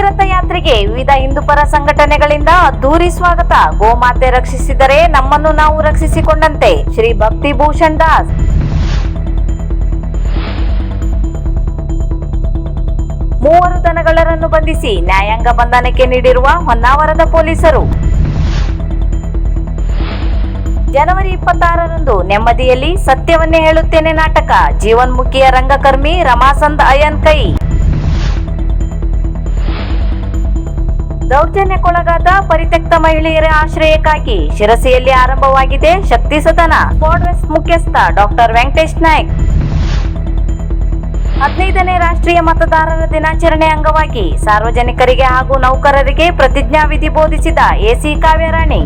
ರಥಯಾತ್ರೆಗೆ ವಿವಿಧ ಹಿಂದೂಪರ ಸಂಘಟನೆಗಳಿಂದ ಅದ್ದೂರಿ ಸ್ವಾಗತ. ಗೋಮಾತೆ ರಕ್ಷಿಸಿದರೆ ನಮ್ಮನ್ನು ನಾವು ರಕ್ಷಿಸಿಕೊಂಡಂತೆ ಶ್ರೀ ಭಕ್ತಿ ಭೂಷಣ್ ದಾಸ್. ಮೂವರು ದನಗಳರನ್ನು ಬಂಧಿಸಿ ನ್ಯಾಯಾಂಗ ಬಂಧನಕ್ಕೆ ನೀಡಿರುವ ಹೊನ್ನಾವರದ ಪೊಲೀಸರು. ಜನವರಿ ಇಪ್ಪತ್ತಾರರಂದು ನೆಮ್ಮದಿಯಲ್ಲಿ ಸತ್ಯವನ್ನೇ ಹೇಳುತ್ತೇನೆ ನಾಟಕ. ಜೀವನ್ಮುಖಿಯ ರಂಗಕರ್ಮಿ ರಮಾಸಂದ್ ಅಯನ್ ಕೈ. ದೌರ್ಜನ್ಯಕ್ಕೊಳಗಾದ ಪರಿತ್ಯಕ್ತ ಮಹಿಳೆಯರ ಆಶ್ರಯಕ್ಕಾಗಿ ಶಿರಸಿಯಲ್ಲಿ ಆರಂಭವಾಗಿದೆ ಶಕ್ತಿ ಸದನ. ಕಾಂಗ್ರೆಸ್ ಮುಖ್ಯಸ್ಥ ಡಾಕ್ಟರ್ ವೆಂಕಟೇಶ್ ನಾಯ್ಕ್. ಹದಿನೈದನೇ ರಾಷ್ಟ್ರೀಯ ಮತದಾರರ ದಿನಾಚರಣೆ ಅಂಗವಾಗಿ ಸಾರ್ವಜನಿಕರಿಗೆ ಹಾಗೂ ನೌಕರರಿಗೆ ಪ್ರತಿಜ್ಞಾವಿಧಿ ಬೋಧಿಸಿದ ಎಸಿ ಕಾವ್ಯರಾಣಿ.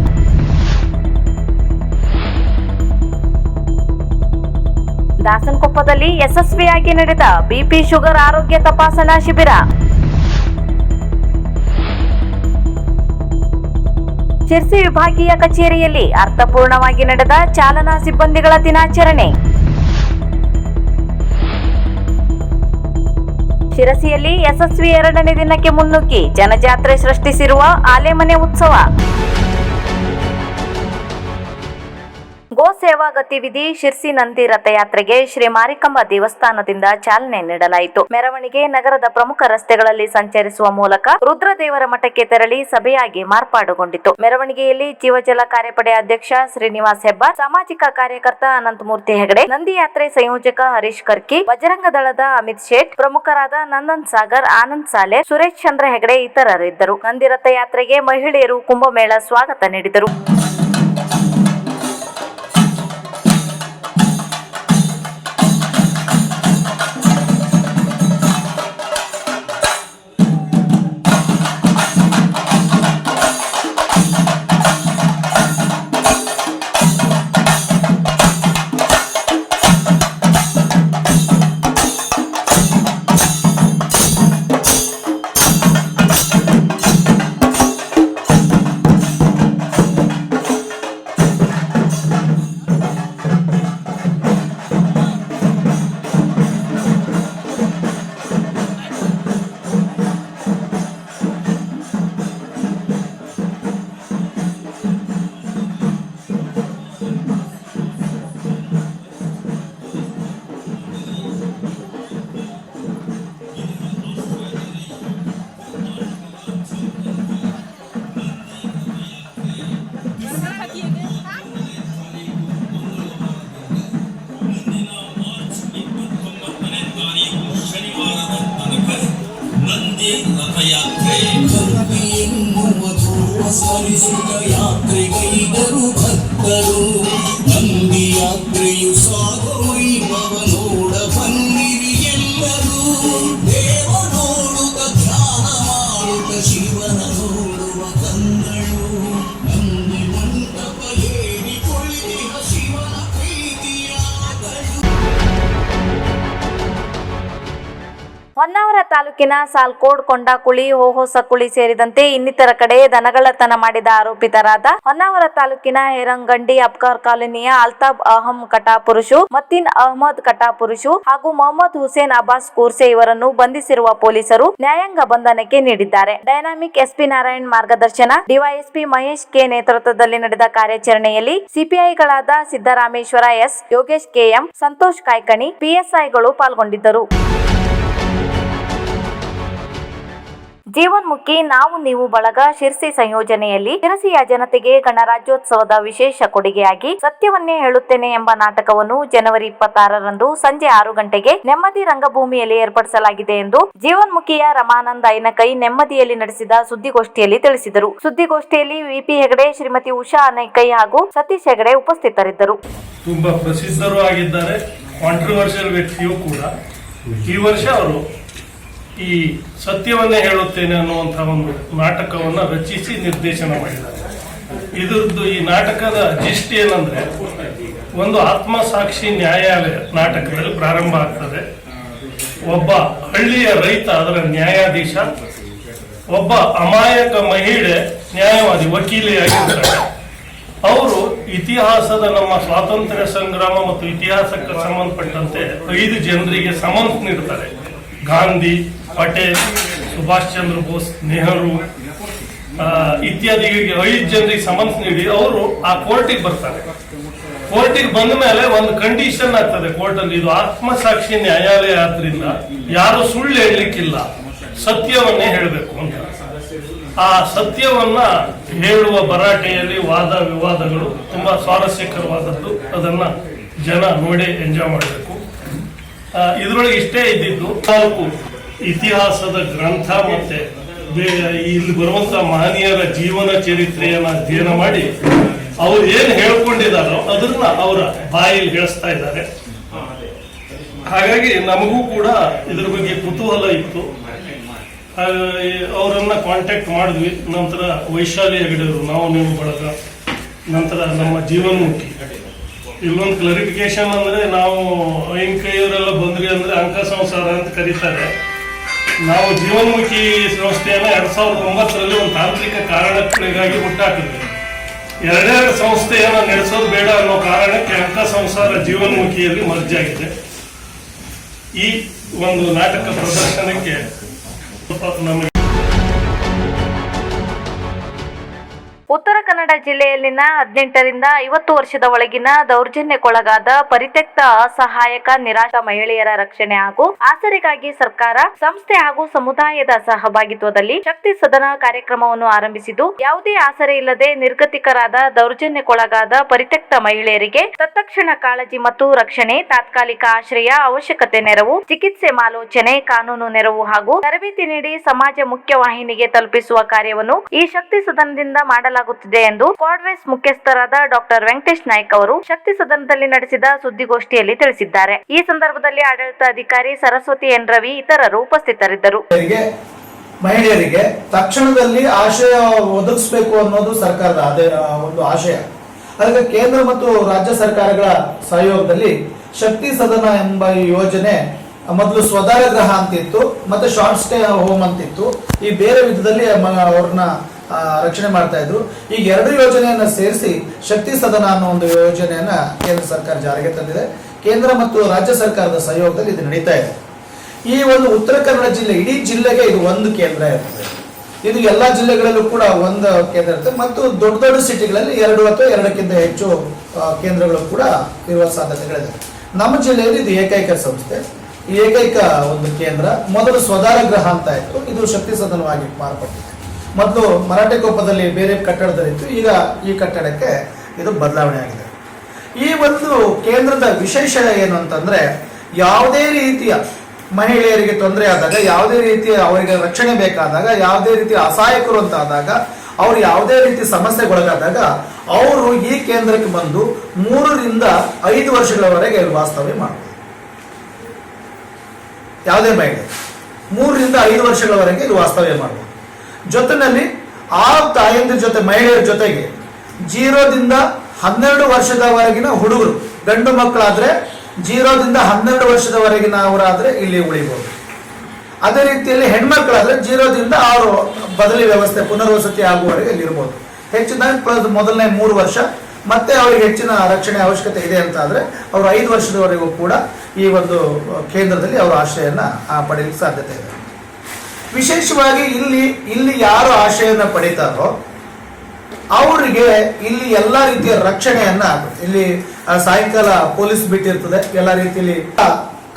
ದಾಸನಕೊಪ್ಪದಲ್ಲಿ ಯಶಸ್ವಿಯಾಗಿ ನಡೆದ ಬಿಪಿ ಶುಗರ್ ಆರೋಗ್ಯ ತಪಾಸಣಾ ಶಿಬಿರ. ಶಿರ್ಸಿ ವಿಭಾಗೀಯ ಕಚೇರಿಯಲ್ಲಿ ಅರ್ಥಪೂರ್ಣವಾಗಿ ನಡೆದ ಚಾಲನಾ ಸಿಬ್ಬಂದಿಗಳ ದಿನಾಚರಣೆ. ಶಿರಸಿಯಲ್ಲಿ ಯಶಸ್ವಿ ಎರಡನೇ ದಿನಕ್ಕೆ ಮುನ್ನುಗ್ಗಿ ಜನಜಾತ್ರೆ ಸೃಷ್ಟಿಸಿರುವ ಆಲೆಮನೆ ಉತ್ಸವ. ಗೋ ಸೇವಾ ಗತಿವಿಧಿ ಶಿರ್ಸಿ ನಂದಿ ರಥಯಾತ್ರೆಗೆ ಶ್ರೀ ಮಾರಿಕಂಬ ದೇವಸ್ಥಾನದಿಂದ ಚಾಲನೆ ನೀಡಲಾಯಿತು. ಮೆರವಣಿಗೆ ನಗರದ ಪ್ರಮುಖ ರಸ್ತೆಗಳಲ್ಲಿ ಸಂಚರಿಸುವ ಮೂಲಕ ರುದ್ರದೇವರ ಮಠಕ್ಕೆ ತೆರಳಿ ಸಭೆಯಾಗಿ ಮಾರ್ಪಾಡುಗೊಂಡಿತು. ಮೆರವಣಿಗೆಯಲ್ಲಿ ಜೀವಜಲ ಕಾರ್ಯಪಡೆ ಅಧ್ಯಕ್ಷ ಶ್ರೀನಿವಾಸ್ ಹೆಬ್ಬಾರ್, ಸಾಮಾಜಿಕ ಕಾರ್ಯಕರ್ತ ಅನಂತಮೂರ್ತಿ ಹೆಗಡೆ ನಂದಿ ಯಾತ್ರೆ ಸಂಯೋಜಕ ಹರೀಶ್ ಕರ್ಕಿ, ಬಜರಂಗ ದಳದ ಅಮಿತ್ ಶೇಟ್, ಪ್ರಮುಖರಾದ ನಂದನ್ ಸಾಗರ್, ಆನಂದ್ ಸಾಲೆ, ಸುರೇಶ್ ಚಂದ್ರ ಹೆಗಡೆ ಇತರರಿದ್ದರು. ನಂದಿ ರಥಯಾತ್ರೆಗೆ ಮಹಿಳೆಯರು ಕುಂಭಮೇಳ ಸ್ವಾಗತ ನೀಡಿದರು. sorry to the. ಹೊನ್ನಾವರ ತಾಲೂಕಿನ ಸಾಲ್ಕೋಡ್, ಕೊಂಡಾಕುಳಿ ಹೋಹೋಸಕುಳಿ ಸೇರಿದಂತೆ ಇನ್ನಿತರ ಕಡೆ ದನಗಳತನ ಮಾಡಿದ ಆರೋಪಿತರಾದ ಹೊನ್ನಾವರ ತಾಲೂಕಿನ ಹೇರಂಗಂಡಿ ಅಬ್ಕಾರ್ ಕಾಲೋನಿಯ ಅಲ್ತಾಬ್ ಅಹಂ ಕಟಾಪುರುಷು, ಮತ್ತಿನ್ ಅಹಮದ್ ಕಟಾಪುರುಷು ಹಾಗೂ ಮೊಹಮ್ಮದ್ ಹುಸೇನ್ ಅಬ್ಬಾಸ್ ಕೂರ್ಸೆ ಇವರನ್ನು ಬಂಧಿಸಿರುವ ಪೊಲೀಸರು ನ್ಯಾಯಾಂಗ ಬಂಧನಕ್ಕೆ ನೀಡಿದ್ದಾರೆ. ಡೈನಾಮಿಕ್ ಎಸ್ಪಿ ನಾರಾಯಣ್ ಮಾರ್ಗದರ್ಶನ, ಡಿವೈಎಸ್ಪಿ ಮಹೇಶ್ ಕೆ ನೇತೃತ್ವದಲ್ಲಿ ನಡೆದ ಕಾರ್ಯಾಚರಣೆಯಲ್ಲಿ ಸಿಪಿಐಗಳಾದ ಸಿದ್ದರಾಮೇಶ್ವರ ಎಸ್, ಯೋಗೇಶ್ ಕೆಎಂ ಸಂತೋಷ್ ಕಾಯ್ಕಣಿ, ಪಿಎಸ್ಐಗಳು ಪಾಲ್ಗೊಂಡಿದ್ದರು. ಜೀವನ್ಮುಖಿ ನಾವು ನೀವು ಬಳಗ ಶಿರ್ಸಿ ಸಂಯೋಜನೆಯಲ್ಲಿ ಶಿರಸಿಯ ಜನತೆಗೆ ಗಣರಾಜ್ಯೋತ್ಸವದ ವಿಶೇಷ ಕೊಡುಗೆಯಾಗಿ ಸತ್ಯವನ್ನೇ ಹೇಳುತ್ತೇನೆ ಎಂಬ ನಾಟಕವನ್ನು ಜನವರಿ ಇಪ್ಪತ್ತಾರರಂದು ಸಂಜೆ ಆರು ಗಂಟೆಗೆ ನೆಮ್ಮದಿ ರಂಗಭೂಮಿಯಲ್ಲಿ ಏರ್ಪಡಿಸಲಾಗಿದೆ ಎಂದು ಜೀವನ್ಮುಖಿಯ ರಮಾನಂದ ಐನಕೈ ನೆಮ್ಮದಿಯಲ್ಲಿ ನಡೆಸಿದ ಸುದ್ದಿಗೋಷ್ಠಿಯಲ್ಲಿ ತಿಳಿಸಿದರು. ಸುದ್ದಿಗೋಷ್ಠಿಯಲ್ಲಿ ವಿಪಿ ಹೆಗಡೆ, ಶ್ರೀಮತಿ ಉಷಾ ಅನೈಕೈ ಹಾಗೂ ಸತೀಶ್ ಹೆಗಡೆ ಉಪಸ್ಥಿತರಿದ್ದರು. ತುಂಬಾ ಪ್ರಸಿದ್ಧರು ಆಗಿದ್ದಾರೆ. ಕಾಂಟ್ರವರ್ಷಿಯಲ್ ವ್ಯಕ್ತಿಯೂ ಕೂಡ. ಈ ವರ್ಷ ಅವರು ಈ ಸತ್ಯವನ್ನೇ ಹೇಳುತ್ತೇನೆ ಅನ್ನುವಂತಹ ಒಂದು ನಾಟಕವನ್ನು ರಚಿಸಿ ನಿರ್ದೇಶನ ಮಾಡಿದ್ದಾರೆ. ಇದರದ್ದು ಈ ನಾಟಕದ ಜಿಸ್ಟ್ ಏನಂದ್ರೆ, ಒಂದು ಆತ್ಮಸಾಕ್ಷಿ ನ್ಯಾಯಾಲಯ ನಾಟಕದಲ್ಲಿ ಪ್ರಾರಂಭ ಆಗ್ತದೆ. ಒಬ್ಬ ಹಳ್ಳಿಯ ರೈತ, ಅದರ ನ್ಯಾಯಾಧೀಶ, ಒಬ್ಬ ಅಮಾಯಕ ಮಹಿಳೆ, ನ್ಯಾಯವಾದಿ ವಕೀಲೆಯಾಗಿರ್ತಾರೆ ಅವರು ಇತಿಹಾಸದ ನಮ್ಮ ಸ್ವಾತಂತ್ರ್ಯ ಸಂಗ್ರಾಮ ಮತ್ತು ಇತಿಹಾಸಕ್ಕೆ ಸಂಬಂಧಪಟ್ಟಂತೆ ಐದು ಜನರಿಗೆ ಸಮನ್ಸ್ ನೀಡ್ತಾರೆ. ಗಾಂಧಿ ಪಟೇಲ್, ಸುಭಾಷ್ ಚಂದ್ರ ಬೋಸ್, ನೆಹರು ಇತ್ಯಾದಿಗಳಿಗೆ ಇತ್ಯಾದಿ ಐದು ಜನರಿಗೆ ಸಮನ್ಸ್ ನೀಡಿ ಅವರು ಆ ಕೋರ್ಟಿಗೆ ಬರ್ತಾರೆ. ಕೋರ್ಟಿಗೆ ಬಂದ ಮೇಲೆ ಒಂದು ಕಂಡೀಷನ್ ಆಗ್ತದೆ ಕೋರ್ಟ್ ಅಲ್ಲಿ ಇದು ಆತ್ಮಸಾಕ್ಷಿ ನ್ಯಾಯಾಲಯ ಆದ್ರಿಂದ ಯಾರು ಸುಳ್ಳು ಹೇಳಲಿಕ್ಕಿಲ್ಲ, ಸತ್ಯವನ್ನೇ ಹೇಳಬೇಕು ಅಂತ. ಆ ಸತ್ಯವನ್ನ ಹೇಳುವ ಭರಾಟೆಯಲ್ಲಿ ವಾದ ವಿವಾದಗಳು ತುಂಬಾ ಸ್ವಾರಸ್ಯಕರವಾದದ್ದು. ಅದನ್ನ ಜನ ನೋಡಿ ಎಂಜಾಯ್ ಮಾಡಬೇಕು. ಇದರೊಳಗೆ ಇಷ್ಟೇ ಇದ್ದಿದ್ದು ನಾಲ್ಕು ಇತಿಹಾಸದ ಗ್ರಂಥ ಮತ್ತೆ ಇಲ್ಲಿ ಬರುವಂತ ಮಹನೀಯರ ಜೀವನ ಚರಿತ್ರೆಯನ್ನ ಅಧ್ಯಯನ ಮಾಡಿ ಅವ್ರು ಏನ್ ಹೇಳ್ಕೊಂಡಿದಾರೋ ಅದನ್ನ ಅವರ ಬಾಯಲ್ಲಿ ಹೇಳಿಸ್ತಾ ಇದ್ದಾರೆ. ಹಾಗಾಗಿ ನಮಗೂ ಕೂಡ ಇದ್ರ ಬಗ್ಗೆ ಕುತೂಹಲ ಇತ್ತು. ಅವರನ್ನ ಕಾಂಟ್ಯಾಕ್ಟ್ ಮಾಡಿದ್ವಿ. ನಂತರ ವೈಶಾಲಿ ಹೆಗಡೆಯವರು, ನಾವು ನೀವು ಬಳಗ. ನಂತರ ನಮ್ಮ ಜೀವನ್ಮುಖಿ. ಇಲ್ಲೊಂದು ಕ್ಲಾರಿಫಿಕೇಶನ್ ಅಂದ್ರೆ ನಾವು ಕೈಯವರೆಲ್ಲ ಬಂದ್ವಿ ಅಂದ್ರೆ ಅಂಕ ಸಂಸಾರ ಅಂತ ಕರೀತಾರೆ. ನಾವು ಜೀವನ್ಮುಖಿ ಸಂಸ್ಥೆಯನ್ನ ಎರಡ್ ಸಾವಿರದ ಒಂಬತ್ತರಲ್ಲಿ ಒಂದು ತಾಂತ್ರಿಕ ಕಾರಣಗಳಿಗಾಗಿ ಹುಟ್ಟಾಕಿದ್ವಿ. ಎರಡೆರಡು ಸಂಸ್ಥೆಯನ್ನ ನಡೆಸೋದು ಬೇಡ ಅನ್ನೋ ಕಾರಣಕ್ಕೆ ಅಂತ ಸಂಸಾರ ಜೀವನ್ಮುಖಿಯಲ್ಲಿ ಮರ್ಜಾಗಿದೆ ಈ ಒಂದು ನಾಟಕ ಪ್ರದರ್ಶನಕ್ಕೆ ನಮಗೆ ಉತ್ತರ ಕನ್ನಡ ಜಿಲ್ಲೆಯಲ್ಲಿನ ಹದಿನೆಂಟರಿಂದ ಐವತ್ತು ವರ್ಷದ ಒಳಗಿನ ದೌರ್ಜನ್ಯಕ್ಕೊಳಗಾದ ಪರಿತ್ಯಕ್ತ ಅಸಹಾಯಕ, ನಿರಾಶ ಮಹಿಳೆಯರ ರಕ್ಷಣೆ ಹಾಗೂ ಆಸರೆಗಾಗಿ ಸರ್ಕಾರ, ಸಂಸ್ಥೆ ಹಾಗೂ ಸಮುದಾಯದ ಸಹಭಾಗಿತ್ವದಲ್ಲಿ ಶಕ್ತಿ ಸದನ ಕಾರ್ಯಕ್ರಮವನ್ನು ಆರಂಭಿಸಿದ್ದು, ಯಾವುದೇ ಆಸರೆ ಇಲ್ಲದೆ ನಿರ್ಗತಿಕರಾದ, ದೌರ್ಜನ್ಯಕ್ಕೊಳಗಾದ ಪರಿತ್ಯಕ್ತ ಮಹಿಳೆಯರಿಗೆ ತತ್ಕ್ಷಣ ಕಾಳಜಿ ಮತ್ತು ರಕ್ಷಣೆ, ತಾತ್ಕಾಲಿಕ ಆಶ್ರಯ, ಅವಶ್ಯಕತೆ ನೆರವು, ಚಿಕಿತ್ಸೆ ಮಾಲೋಚನೆ, ಕಾನೂನು ನೆರವು ಹಾಗೂ ತರಬೇತಿ ನೀಡಿ ಸಮಾಜ ಮುಖ್ಯವಾಹಿನಿಗೆ ತಲುಪಿಸುವ ಕಾರ್ಯವನ್ನು ಈ ಶಕ್ತಿ ಸದನದಿಂದ ಮಾಡಲಾಗುತ್ತಿದೆ ಎಂದು ಕ್ವಾಡ್ವೇಸ್ ಮುಖ್ಯಸ್ಥರಾದ ಡಾಕ್ಟರ್ ವೆಂಕಟೇಶ್ ನಾಯ್ಕ್ ಅವರು ಶಕ್ತಿ ಸದನದಲ್ಲಿ ನಡೆಸಿದ ಸುದ್ದಿಗೋಷ್ಠಿಯಲ್ಲಿ ತಿಳಿಸಿದ್ದಾರೆ. ಈ ಸಂದರ್ಭದಲ್ಲಿ ಆಡಳಿತಾಧಿಕಾರಿ ಸರಸ್ವತಿ ಎನ್ ರವಿ ಇತರರು ಉಪಸ್ಥಿತರಿದ್ದರು. ಮಹಿಳೆಯರಿಗೆ ತಕ್ಷಣದಲ್ಲಿ ಆಶಯ ಒದಗಿಸಬೇಕು ಅನ್ನೋದು ಸರ್ಕಾರದ ಅದೇ ಒಂದು ಆಶಯ. ಅದಕ್ಕೆ ಕೇಂದ್ರ ಮತ್ತು ರಾಜ್ಯ ಸರ್ಕಾರಗಳ ಸಹಯೋಗದಲ್ಲಿ ಶಕ್ತಿ ಸದನ ಎಂಬ ಯೋಜನೆ ಮೊದಲು ಸ್ವದಾರ ಗ್ರಹ ಅಂತಿತ್ತು, ಮತ್ತೆ ಶಾರ್ಟ್ ಸ್ಟೇ ಹೋಮ್ ಅಂತಿತ್ತು. ಈ ಬೇರೆ ವಿಧದಲ್ಲಿ ಅವ್ರನ್ನ ರಕ್ಷಣೆ ಮಾಡ್ತಾ ಇದ್ರು. ಈಗ ಎರಡು ಯೋಜನೆಯನ್ನ ಸೇರಿಸಿ ಶಕ್ತಿ ಸದನ ಅನ್ನೋ ಒಂದು ಯೋಜನೆಯನ್ನ ಕೇಂದ್ರ ಸರ್ಕಾರ ಜಾರಿಗೆ ತಂದಿದೆ. ಕೇಂದ್ರ ಮತ್ತು ರಾಜ್ಯ ಸರ್ಕಾರದ ಸಹಯೋಗದಲ್ಲಿ ಇದು ನಡೀತಾ ಇದೆ. ಈ ಒಂದು ಉತ್ತರ ಕನ್ನಡ ಜಿಲ್ಲೆ, ಇಡೀ ಜಿಲ್ಲೆಗೆ ಇದು ಒಂದು ಕೇಂದ್ರ ಇರ್ತದೆ. ಇದು ಎಲ್ಲ ಜಿಲ್ಲೆಗಳಲ್ಲೂ ಕೂಡ ಒಂದು ಕೇಂದ್ರ ಇರ್ತದೆ. ಮತ್ತು ದೊಡ್ಡ ದೊಡ್ಡ ಸಿಟಿಗಳಲ್ಲಿ ಎರಡು ಅಥವಾ ಎರಡಕ್ಕಿಂತ ಹೆಚ್ಚು ಕೇಂದ್ರಗಳು ಕೂಡ ಇರುವ ಸಾಧ್ಯತೆಗಳಿದೆ. ನಮ್ಮ ಜಿಲ್ಲೆಯಲ್ಲಿ ಇದು ಏಕೈಕ ಸಂಸ್ಥೆ. ಈ ಏಕೈಕ ಒಂದು ಕೇಂದ್ರ. ಮೊದಲು ಸ್ವದಾರ ಗ್ರಹ ಅಂತ ಇತ್ತು. ಇದು ಶಕ್ತಿ ಸದನವಾಗಿ ಮಾರ್ಪಟ್ಟಿದೆ ಮೊದಲು ಮರಾಠಿ ಕೋಪದಲ್ಲಿ ಬೇರೆ ಕಟ್ಟಡದಲ್ಲಿತ್ತು, ಈಗ ಈ ಕಟ್ಟಡಕ್ಕೆ ಇದು ಬದಲಾವಣೆ ಆಗಿದೆ. ಈ ಒಂದು ಕೇಂದ್ರದ ವಿಶೇಷ ಏನು ಅಂತಂದ್ರೆ, ಯಾವುದೇ ರೀತಿಯ ಮಹಿಳೆಯರಿಗೆ ತೊಂದರೆ ಆದಾಗ, ಯಾವುದೇ ರೀತಿಯ ಅವರಿಗೆ ರಕ್ಷಣೆ ಬೇಕಾದಾಗ, ಯಾವುದೇ ರೀತಿ ಅಸಹಾಯಕರು ಅಂತ ಆದಾಗ, ಅವ್ರು ಯಾವುದೇ ರೀತಿ ಸಮಸ್ಯೆಗೊಳಗಾದಾಗ, ಅವರು ಈ ಕೇಂದ್ರಕ್ಕೆ ಬಂದು ಮೂರರಿಂದ ಐದು ವರ್ಷಗಳವರೆಗೆ ವಾಸ್ತವ್ಯ ಮಾಡ್ತಾರೆ ಯಾವುದೇ ಮಹಿಳೆ, ಮೂರರಿಂದ ಐದು ವರ್ಷಗಳವರೆಗೆ ಇಲ್ಲಿ ವಾಸ್ತವ್ಯ ಮಾಡ್ಬೋದು. ಜೊತೆನಲ್ಲಿ ಆ ತಾಯಂದ್ರ ಜೊತೆ, ಮಹಿಳೆಯರ ಜೊತೆಗೆ ಜೀರೋದಿಂದ ಹನ್ನೆರಡು ವರ್ಷದವರೆಗಿನ ಹುಡುಗರು, ಗಂಡು ಮಕ್ಕಳಾದ್ರೆ ಜೀರೋದಿಂದ ಹನ್ನೆರಡು ವರ್ಷದವರೆಗಿನ ಅವರಾದ್ರೆ ಇಲ್ಲಿ ಉಳಿಬಹುದು ಅದೇ ರೀತಿಯಲ್ಲಿ ಹೆಣ್ಮಕ್ಳಾದ್ರೆ ಜೀರೋದಿಂದ ಅವರು ಬದಲಿ ವ್ಯವಸ್ಥೆ ಪುನರ್ವಸತಿ ಆಗುವವರೆಗೆ ಇಲ್ಲಿ ಇರ್ಬೋದು. ಹೆಚ್ಚಿನ ಮೊದಲನೇ ಮೂರು ವರ್ಷ, ಮತ್ತೆ ಅವರಿಗೆ ಹೆಚ್ಚಿನ ರಕ್ಷಣೆ ಅವಶ್ಯಕತೆ ಇದೆ ಅಂತ ಆದ್ರೆ ಅವರು ಐದು ವರ್ಷದವರೆಗೂ ಕೂಡ ಈ ಒಂದು ಕೇಂದ್ರದಲ್ಲಿ ಅವರು ಆಶ್ರಯನ ಪಡೆಯಲಿಕ್ಕೆ ಸಾಧ್ಯತೆ ಇದೆ. ವಿಶೇಷವಾಗಿ ಇಲ್ಲಿ ಇಲ್ಲಿ ಯಾರು ಆಶ್ರಯನ ಪಡೀತಾರೋ, ಅವರಿಗೆ ಇಲ್ಲಿ ಎಲ್ಲಾ ರೀತಿಯ ರಕ್ಷಣೆಯನ್ನ ಇಲ್ಲಿ ಸಾಯಂಕಾಲ ಪೊಲೀಸ್ ಬಿಟ್ಟಿರ್ತದೆ. ಎಲ್ಲ ರೀತಿಯಲ್ಲಿ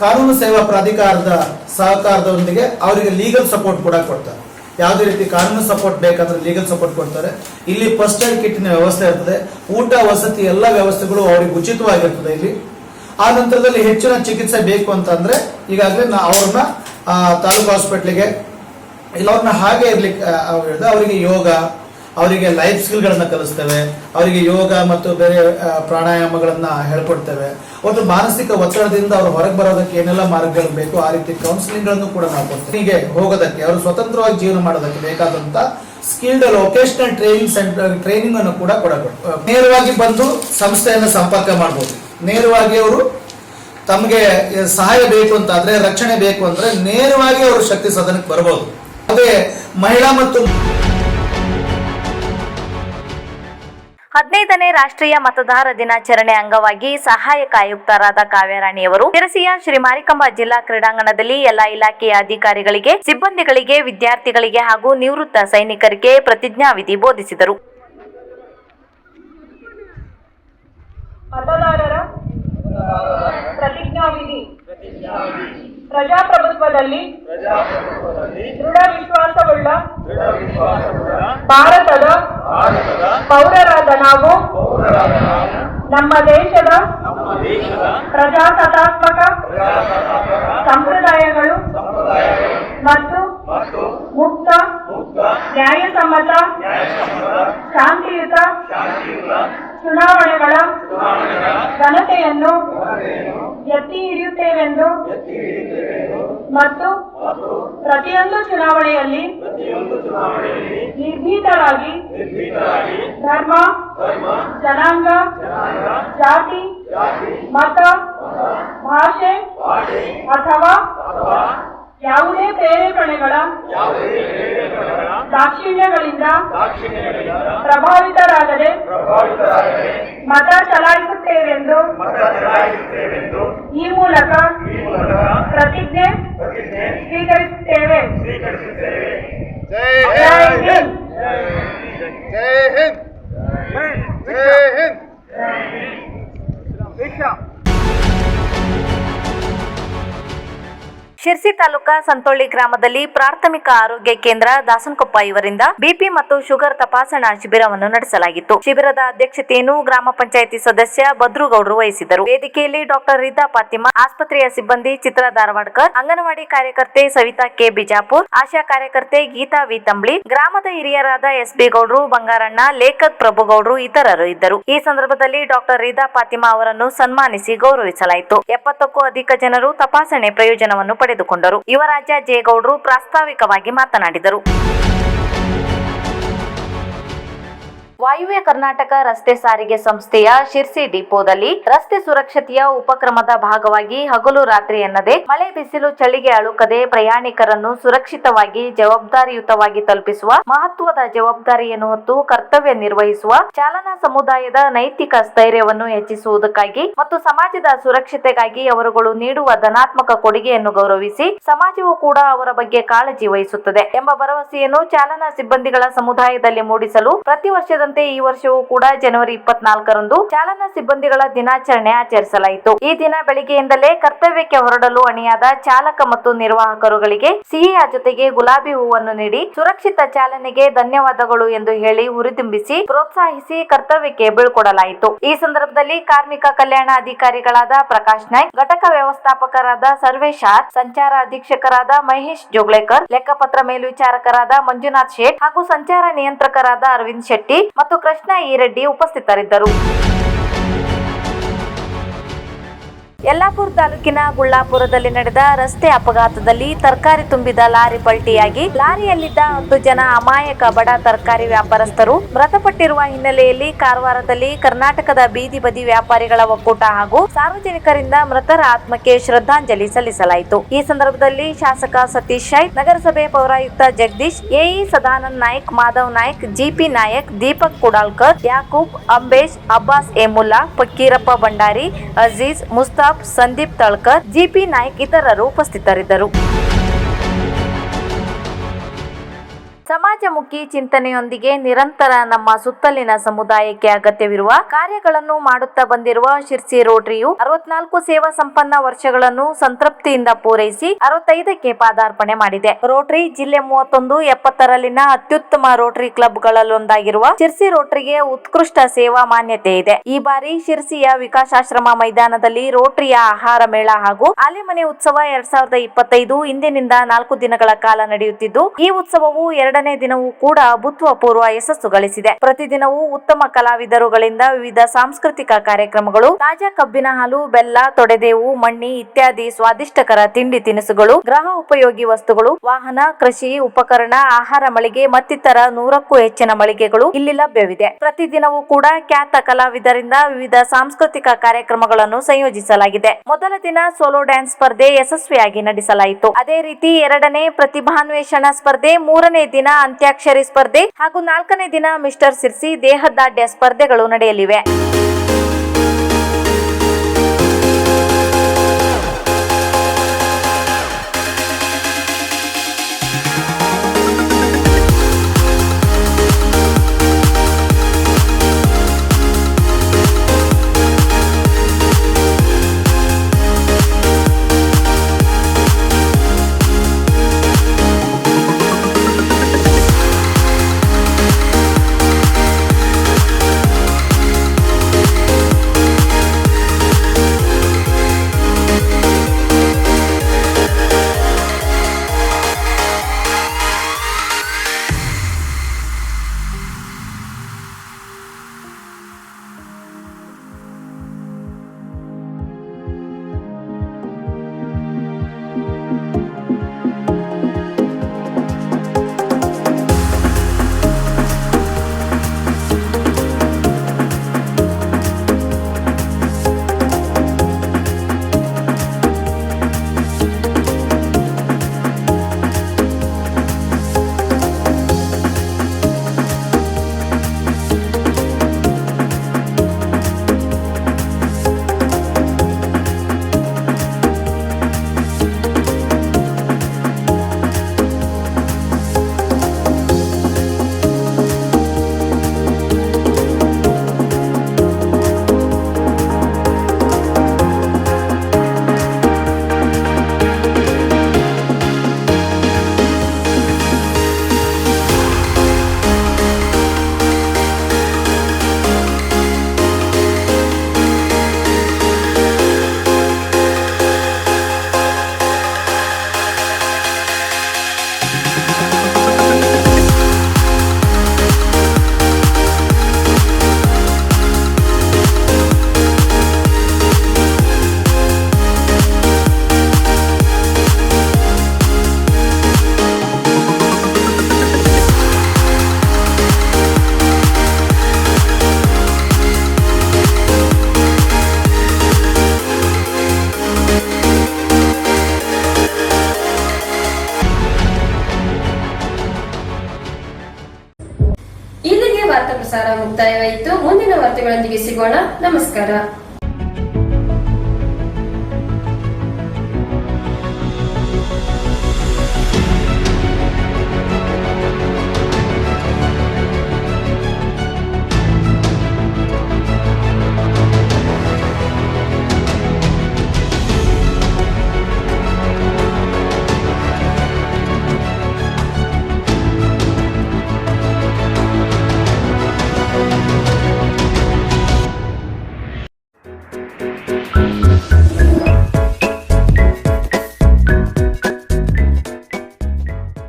ಕಾನೂನು ಸೇವಾ ಪ್ರಾಧಿಕಾರದ ಸಹಕಾರದೊಂದಿಗೆ ಅವರಿಗೆ ಲೀಗಲ್ ಸಪೋರ್ಟ್ ಕೂಡ ಕೊಡ್ತಾರೆ. ಯಾವುದೇ ರೀತಿ ಕಾನೂನು ಸಪೋರ್ಟ್ ಬೇಕಾದ್ರೆ ಲೀಗಲ್ ಸಪೋರ್ಟ್ ಕೊಡ್ತಾರೆ. ಇಲ್ಲಿ ಫಸ್ಟ್ ಏಡ್ ಕಿಟ್ನ ವ್ಯವಸ್ಥೆ ಇರ್ತದೆ. ಊಟ, ವಸತಿ ಎಲ್ಲ ವ್ಯವಸ್ಥೆಗಳು ಅವ್ರಿಗೆ ಉಚಿತವಾಗಿರ್ತದೆ ಇಲ್ಲಿ. ಆ ನಂತರದಲ್ಲಿ ಹೆಚ್ಚಿನ ಚಿಕಿತ್ಸೆ ಬೇಕು ಅಂತಂದ್ರೆ ಈಗಾಗಲೇ ನಾ ಅವ್ರನ್ನ ತಾಲೂಕು ಹಾಸ್ಪಿಟ್ಲಿಗೆ ಇಲ್ಲ ಅವ್ರನ್ನ ಹಾಗೆ ಇರ್ಲಿಕ್ಕೆ ಅವರಿಗೆ ಯೋಗ, ಅವರಿಗೆ ಲೈಫ್ ಸ್ಕಿಲ್ಗಳನ್ನು ಕಲಿಸ್ತೇವೆ, ಅವರಿಗೆ ಯೋಗ ಮತ್ತು ಬೇರೆ ಪ್ರಾಣಾಯಾಮಗಳನ್ನು ಹೇಳ್ಕೊಡ್ತೇವೆ. ಒಂದು ಮಾನಸಿಕ ಒತ್ತಡದಿಂದ ಅವ್ರು ಹೊರಗೆ ಬರೋದಕ್ಕೆ ಏನೆಲ್ಲ ಮಾರ್ಗಗಳು ಬೇಕು, ಆ ರೀತಿ ಕೌನ್ಸಿಲಿಂಗ್ಗಳನ್ನು ಕೂಡ ನಾವು ಕೊಡ್ತೇವೆ. ಹೀಗೆ ಹೋಗೋದಕ್ಕೆ, ಅವರು ಸ್ವತಂತ್ರವಾಗಿ ಜೀವನ ಮಾಡೋದಕ್ಕೆ ಬೇಕಾದಂತ skilled vocational training centre training ಅನ್ನು ಕೂಡ ಕೊಡಬೇಕು. ನೇರವಾಗಿ ಬಂದು ಸಂಸ್ಥೆಯನ್ನು ಸಂಪರ್ಕ ಮಾಡಬಹುದು ನೇರವಾಗಿ ಅವರು ತಮಗೆ ಸಹಾಯ ಬೇಕು ಅಂತ ಆದ್ರೆ ರಕ್ಷಣೆ ಬೇಕು ಅಂದ್ರೆ ನೇರವಾಗಿ ಅವರು ಶಕ್ತಿ ಸದನಕ್ಕೆ ಬರಬಹುದು ಮಹಿಳಾ ಮತ್ತು ಹದಿನೈದನೇ ರಾಷ್ಟ್ರೀಯ ಮತದಾರ ದಿನಾಚರಣೆ ಅಂಗವಾಗಿ ಸಹಾಯಕ ಆಯುಕ್ತರಾದ ಕಾವ್ಯರಾಣಿಯವರು ಶಿರಸಿಯ ಶ್ರೀ ಮಾರಿಕಂಬ ಜಿಲ್ಲಾ ಕ್ರೀಡಾಂಗಣದಲ್ಲಿ ಎಲ್ಲಾ ಇಲಾಖೆಯ ಅಧಿಕಾರಿಗಳಿಗೆ ಸಿಬ್ಬಂದಿಗಳಿಗೆ ವಿದ್ಯಾರ್ಥಿಗಳಿಗೆ ಹಾಗೂ ನಿವೃತ್ತ ಸೈನಿಕರಿಗೆ ಪ್ರತಿಜ್ಞಾವಿಧಿ ಬೋಧಿಸಿದರು. ಮತದಾರರ ಪ್ರತಿಜ್ಞಾವಿಧಿ. ಪ್ರಜಾಪ್ರಭುತ್ವದಲ್ಲಿ ದೃಢ ವಿಶ್ವಾಸವುಳ್ಳ ಭಾರತದ ಪೌರರಾದ ನಾವು ನಮ್ಮ ದೇಶದ ಪ್ರಜಾಸತ್ತಾತ್ಮಕ ಸಂಪ್ರದಾಯಗಳು ಮತ್ತು ಮುಕ್ತ ನ್ಯಾಯಸಮ್ಮತ ಶಾಂತಿಯುತ ಚುನಾವಣೆಗಳ ಘನತೆಯನ್ನು ಎತ್ತಿ ಹಿಡಿಯುತ್ತೇವೆಂದು? ಮತ್ತು? ಪ್ರತಿಯೊಂದು ಚುನಾವಣೆಯಲ್ಲಿ? ನಿರ್ಭೀತರಾಗಿ? ಧರ್ಮ? ಜನಾಂಗ? ಜಾತಿ? ಮತ? ಭಾಷೆ? ಅಥವಾ? ಯಾವುದೇ ಪ್ರೇರೇಪಣೆಗಳ ದಾಕ್ಷಿಣ್ಯಗಳಿಂದ ಪ್ರಭಾವಿತರಾಗದೆ ಮತ ಚಲಾಯಿಸುತ್ತೇವೆಂದು ಈ ಮೂಲಕ ಪ್ರತಿಜ್ಞೆ ಸ್ವೀಕರಿಸುತ್ತೇವೆ. ಜೈ ಹಿಂದ್. ಜೈ ಹಿಂದ್. ಜೈ ಹಿಂದ್. ಶಿರ್ಸಿ ತಾಲೂಕಾ ಸಂತೊಳ್ಳಿ ಗ್ರಾಮದಲ್ಲಿ ಪ್ರಾಥಮಿಕ ಆರೋಗ್ಯ ಕೇಂದ್ರ ದಾಸನಕೊಪ್ಪ ಇವರಿಂದ ಬಿಪಿ ಮತ್ತು ಶುಗರ್ ತಪಾಸಣಾ ಶಿಬಿರವನ್ನು ನಡೆಸಲಾಗಿತ್ತು. ಶಿಬಿರದ ಅಧ್ಯಕ್ಷತೆಯನ್ನು ಗ್ರಾಮ ಪಂಚಾಯಿತಿ ಸದಸ್ಯ ಭದ್ರುಗೌಡರು ವಹಿಸಿದರು ವೇದಿಕೆಯಲ್ಲಿ ಡಾಕ್ಟರ್ ರೀತಾ ಫಾತಿಮಾ, ಆಸ್ಪತ್ರೆಯ ಸಿಬ್ಬಂದಿ ಚಿತ್ರ ಧಾರವಾಡ್ಕರ್, ಅಂಗನವಾಡಿ ಕಾರ್ಯಕರ್ತೆ ಸವಿತಾ ಕೆ. ಬಿಜಾಪುರ್, ಆಶಾ ಕಾರ್ಯಕರ್ತೆ ಗೀತಾ ವಿ. ತಂಬ್ಳಿ, ಗ್ರಾಮದ ಹಿರಿಯರಾದ ಎಸ್. ಬಿ. ಗೌಡ್ರು, ಬಂಗಾರಣ್ಣ, ಲೇಖಕ್ ಪ್ರಭುಗೌಡ್ರು ಇತರರು ಇದ್ದರು. ಈ ಸಂದರ್ಭದಲ್ಲಿ ಡಾಕ್ಟರ್ ರೀತಾ ಫಾತಿಮಾ ಅವರನ್ನು ಸನ್ಮಾನಿಸಿ ಗೌರವಿಸಲಾಯಿತು. ಎಪ್ಪತ್ತಕ್ಕೂ ಅಧಿಕ ಜನರು ತಪಾಸಣೆ ಪ್ರಯೋಜನವನ್ನು ಪಡೆದುಕೊಂಡರು ಯುವರಾಜ ಜೇಗೌಡರು ಪ್ರಾಸ್ತಾವಿಕವಾಗಿ ಮಾತನಾಡಿದರು. ವಾಯುವ್ಯ ಕರ್ನಾಟಕ ರಸ್ತೆ ಸಾರಿಗೆ ಸಂಸ್ಥೆಯ ಶಿರ್ಸಿ ಡಿಪೋದಲ್ಲಿ ರಸ್ತೆ ಸುರಕ್ಷತೆಯ ಉಪಕ್ರಮದ ಭಾಗವಾಗಿ ಹಗಲು ರಾತ್ರಿ ಎನ್ನದೆ ಮಳೆ ಬಿಸಿಲು ಚಳಿಗೆ ಅಳುಕದೆ ಪ್ರಯಾಣಿಕರನ್ನು ಸುರಕ್ಷಿತವಾಗಿ ಜವಾಬ್ದಾರಿಯುತವಾಗಿ ತಲುಪಿಸುವ ಮಹತ್ವದ ಜವಾಬ್ದಾರಿಯನ್ನು ಹೊತ್ತು ಕರ್ತವ್ಯ ನಿರ್ವಹಿಸುವ ಚಾಲನಾ ಸಮುದಾಯದ ನೈತಿಕ ಸ್ಥೈರ್ಯವನ್ನು ಹೆಚ್ಚಿಸುವುದಕ್ಕಾಗಿ ಮತ್ತು ಸಮಾಜದ ಸುರಕ್ಷತೆಗಾಗಿ ಅವರುಗಳು ನೀಡುವ ಧನಾತ್ಮಕ ಕೊಡುಗೆಯನ್ನು ಗೌರವಿಸಿ ಸಮಾಜವು ಕೂಡ ಅವರ ಬಗ್ಗೆ ಕಾಳಜಿ ವಹಿಸುತ್ತದೆ ಎಂಬ ಭರವಸೆಯನ್ನು ಚಾಲನಾ ಸಿಬ್ಬಂದಿಗಳ ಸಮುದಾಯದಲ್ಲಿ ಮೂಡಿಸಲು ಪ್ರತಿ ವರ್ಷದಂತೆ ಈ ವರ್ಷವೂ ಕೂಡ ಜನವರಿ ಇಪ್ಪತ್ನಾಲ್ಕರಂದು ಚಾಲನಾ ಸಿಬ್ಬಂದಿಗಳ ದಿನಾಚರಣೆ ಆಚರಿಸಲಾಯಿತು. ಈ ದಿನ ಬೆಳಿಗ್ಗೆಯಿಂದಲೇ ಕರ್ತವ್ಯಕ್ಕೆ ಹೊರಡಲು ಅಣಿಯಾದ ಚಾಲಕ ಮತ್ತು ನಿರ್ವಾಹಕರುಗಳಿಗೆ ಸಿಹಿಯ ಜೊತೆಗೆ ಗುಲಾಬಿ ಹೂವನ್ನು ನೀಡಿ ಸುರಕ್ಷಿತ ಚಾಲನೆಗೆ ಧನ್ಯವಾದಗಳು ಎಂದು ಹೇಳಿ ಹುರಿದುಂಬಿಸಿ ಪ್ರೋತ್ಸಾಹಿಸಿ ಕರ್ತವ್ಯಕ್ಕೆ ಬೀಳ್ಕೊಡಲಾಯಿತು. ಈ ಸಂದರ್ಭದಲ್ಲಿ ಕಾರ್ಮಿಕ ಕಲ್ಯಾಣ ಅಧಿಕಾರಿಗಳಾದ ಪ್ರಕಾಶ್ ನಾಯ್ ಘಟಕ ವ್ಯವಸ್ಥಾಪಕರಾದ ಸರ್ವೇಶ್ ಸಂಚಾರ ಅಧೀಕ್ಷಕರಾದ ಮಹೇಶ್ ಜೋಗ್ಲೇಕರ್, ಲೆಕ್ಕಪತ್ರ ಮೇಲ್ವಿಚಾರಕರಾದ ಮಂಜುನಾಥ್ ಶೇಟ್ ಹಾಗೂ ಸಂಚಾರ ನಿಯಂತ್ರಕರಾದ ಅರವಿಂದ್ ಶೆಟ್ಟಿ ಮತ್ತು ಕೃಷ್ಣ ಈರೆಡ್ಡಿ ಉಪಸ್ಥಿತರಿದ್ದರು. ಯಲ್ಲಾಪುರ ತಾಲೂಕಿನ ಗುಳ್ಳಾಪುರದಲ್ಲಿ ನಡೆದ ರಸ್ತೆ ಅಪಘಾತದಲ್ಲಿ ತರಕಾರಿ ತುಂಬಿದ ಲಾರಿ ಪಲ್ಟಿಯಾಗಿ ಲಾರಿಯಲ್ಲಿದ್ದ ಹತ್ತು ಜನ ಅಮಾಯಕ ಬಡ ತರಕಾರಿ ವ್ಯಾಪಾರಸ್ಥರು ಮೃತಪಟ್ಟಿರುವ ಹಿನ್ನೆಲೆಯಲ್ಲಿ ಕಾರವಾರದಲ್ಲಿ ಕರ್ನಾಟಕದ ಬೀದಿ ಬದಿ ವ್ಯಾಪಾರಿಗಳ ಒಕ್ಕೂಟ ಹಾಗೂ ಸಾರ್ವಜನಿಕರಿಂದ ಮೃತರ ಆತ್ಮಕ್ಕೆ ಶ್ರದ್ಧಾಂಜಲಿ ಸಲ್ಲಿಸಲಾಯಿತು. ಈ ಸಂದರ್ಭದಲ್ಲಿ ಶಾಸಕ ಸತೀಶ್ ಶೈ, ನಗರಸಭೆ ಪೌರಾಯುಕ್ತ Jagadish, AE Sadanand Naik, Madhav Naik, GP Nayak, Deepak Kudalkar Yakub Ambesh Abbas Emulla Fakkirappa Bhandari, Aziz, Mustaf Sandeep Talkar GP Naik ಇತರರು ಉಪಸ್ಥಿತರಿದ್ದರು. ಸಮಾಜಮುಖಿ ಚಿಂತನೆಯೊಂದಿಗೆ ನಿರಂತರ ನಮ್ಮ ಸುತ್ತಲಿನ ಸಮುದಾಯಕ್ಕೆ ಅಗತ್ಯವಿರುವ ಕಾರ್ಯಗಳನ್ನು ಮಾಡುತ್ತಾ ಬಂದಿರುವ ಶಿರ್ಸಿ ರೋಟರಿಯು ಅರವತ್ನಾಲ್ಕು ಸೇವಾ ಸಂಪನ್ನ ವರ್ಷಗಳನ್ನು ಸಂತೃಪ್ತಿಯಿಂದ ಪೂರೈಸಿ ಅರವತ್ತೈದಕ್ಕೆ ಪಾದಾರ್ಪಣೆ ಮಾಡಿದೆ. ರೋಟರಿ ಜಿಲ್ಲೆ ಮೂವತ್ತೊಂದು ಎಪ್ಪತ್ತರಲ್ಲಿನ ಅತ್ಯುತ್ತಮ ರೋಟರಿ ಕ್ಲಬ್ಗಳಲ್ಲೊಂದಾಗಿರುವ ಶಿರ್ಸಿ ರೋಟರಿಗೆ ಉತ್ಕೃಷ್ಟ ಸೇವಾ ಮಾನ್ಯತೆ ಇದೆ. ಈ ಬಾರಿ ಶಿರ್ಸಿಯ ವಿಕಾಸಾಶ್ರಮ ಮೈದಾನದಲ್ಲಿ ರೋಟರಿಯ ಆಹಾರ ಮೇಳ ಹಾಗೂ ಆಲೆಮನೆ ಉತ್ಸವ ಎರಡ್ ಸಾವಿರದ ಇಪ್ಪತ್ತೈದು ಇಂದಿನಿಂದ ನಾಲ್ಕು ದಿನಗಳ ಕಾಲ ನಡೆಯುತ್ತಿದ್ದು, ಈ ಉತ್ಸವವು ಎರಡನೇ ದಿನವೂ ಕೂಡ ಅಭೂತಪೂರ್ವ ಯಶಸ್ಸು ಗಳಿಸಿದೆ. ಪ್ರತಿದಿನವೂ ಉತ್ತಮ ಕಲಾವಿದರುಗಳಿಂದ ವಿವಿಧ ಸಾಂಸ್ಕೃತಿಕ ಕಾರ್ಯಕ್ರಮಗಳು, ತಾಜಾ ಕಬ್ಬಿನ ಹಾಲು, ಬೆಲ್ಲ, ತೊಡೆದೇವು, ಮಣ್ಣಿ ಇತ್ಯಾದಿ ಸ್ವಾದಿಷ್ಟಕರ ತಿಂಡಿ ತಿನಿಸುಗಳು ಗೃಹ ಉಪಯೋಗಿ ವಸ್ತುಗಳು, ವಾಹನ, ಕೃಷಿ, ಉಪಕರಣ, ಆಹಾರ ಮಳಿಗೆ ಮತ್ತಿತರ ನೂರಕ್ಕೂ ಹೆಚ್ಚಿನ ಮಳಿಗೆಗಳು ಇಲ್ಲಿ ಲಭ್ಯವಿದೆ. ಪ್ರತಿದಿನವೂ ಕೂಡ ಖ್ಯಾತ ಕಲಾವಿದರಿಂದ ವಿವಿಧ ಸಾಂಸ್ಕೃತಿಕ ಕಾರ್ಯಕ್ರಮಗಳನ್ನು ಸಂಯೋಜಿಸಲಾಗಿದೆ. ಮೊದಲ ದಿನ ಸೋಲೋ ಡ್ಯಾನ್ಸ್ ಸ್ಪರ್ಧೆ ಯಶಸ್ವಿಯಾಗಿ ನಡೆಸಲಾಯಿತು. ಅದೇ ರೀತಿ ಎರಡನೇ ಪ್ರತಿಭಾನ್ವೇಷಣ ಸ್ಪರ್ಧೆ ಮೂರನೇ ದಿನ ದಿನ ಅಂತ್ಯಾಕ್ಷರಿ ಸ್ಪರ್ಧೆ ಹಾಗೂ ನಾಲ್ಕನೇ ದಿನ ಮಿಸ್ಟರ್ ಸಿರ್ಸಿ ದೇಹದಾಢ್ಯ ಸ್ಪರ್ಧೆಗಳು ನಡೆಯಲಿವೆ. ವಾರ್ತೆಗಳೊಂದಿಗೆ ಸಿಗೋಣ. ನಮಸ್ಕಾರ.